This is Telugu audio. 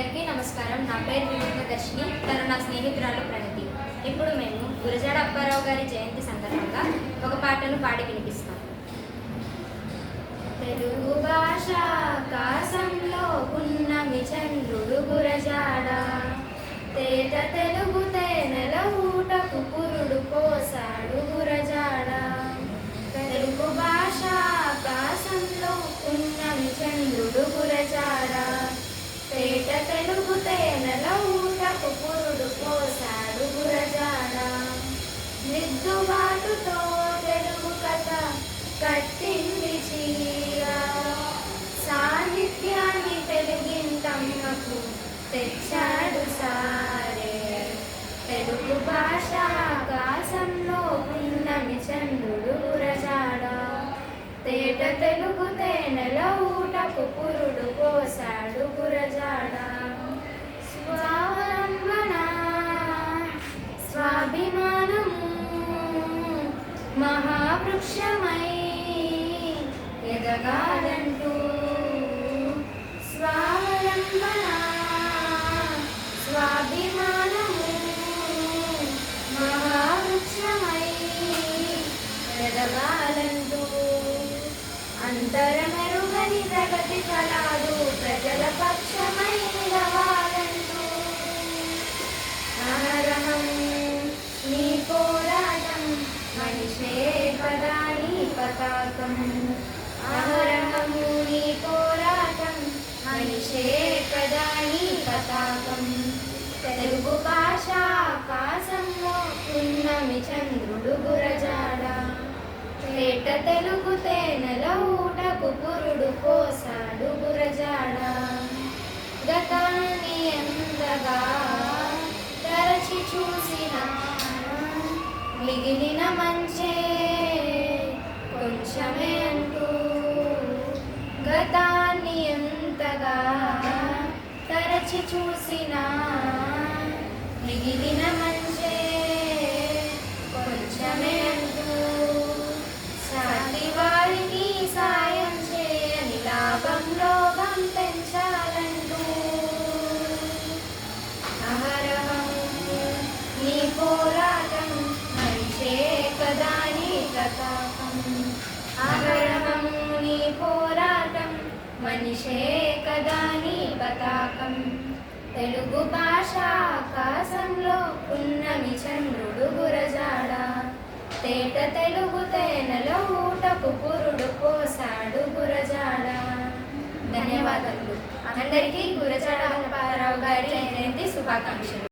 అందరికీ నమస్కారం. నా పేరు వినోద దర్శిని తను నా స్నేహితురాలు ప్రణతి. ఇప్పుడు మేము గురజాడ అప్పారావు గారి జయంతి సందర్భంగా ఒక పాటను పాడి వినిపిస్తాం. తెలుగు భాష కాసంలో ఉన్న చంద్రుడు గురజాడ. తేట తెలుగు తేనెల ఊటకు తెలుగింతమ్మకు తెచ్చాడు సారే. తెలుగు భాష ఆకాశంలో పున్నమి చంద్రుడు రజాడా తేట తెలుగు తేనెల ఊటకు పురుడు పోసాడు గురజాడ. స్వావలంబన స్వాభిమానము మహావృక్షమై ఎదగాలంటూ అంతరమెరుగని ప్రగతి ఫలాలు ప్రజల పక్షమై నిలవాలంటూ అహరహం నీ పోరాటం మనిషే కదా పతాకం. అహరహము నీ పోరాటం మనిషే కదా పతాకం. తెలుగు భాష ఆకాశంలో చంద్రుడు గురజాడ. తేట తెలుగు తేనెలో కుబురుడు పురుడు పోసాడు గురజాడ. గతాన్ని ఎంతగా తరచి చూసిన మిగిలిన మంచే కొంచెమే అంటూ గతాన్ని ఎంతగా తరచి చూసినా మనిషే కదా నీ పతాకం. తెలుగు భాష ఆకాశంలో ఉన్నమి చంద్రుడు గురజాడ. తేట తెలుగు తేనెలో ఊటకు పురుడు పోసాడు గురజాడ. ధన్యవాదములు. అందరికీ గురజాడ అప్పారావు గారి జయంతి శుభాకాంక్షలు.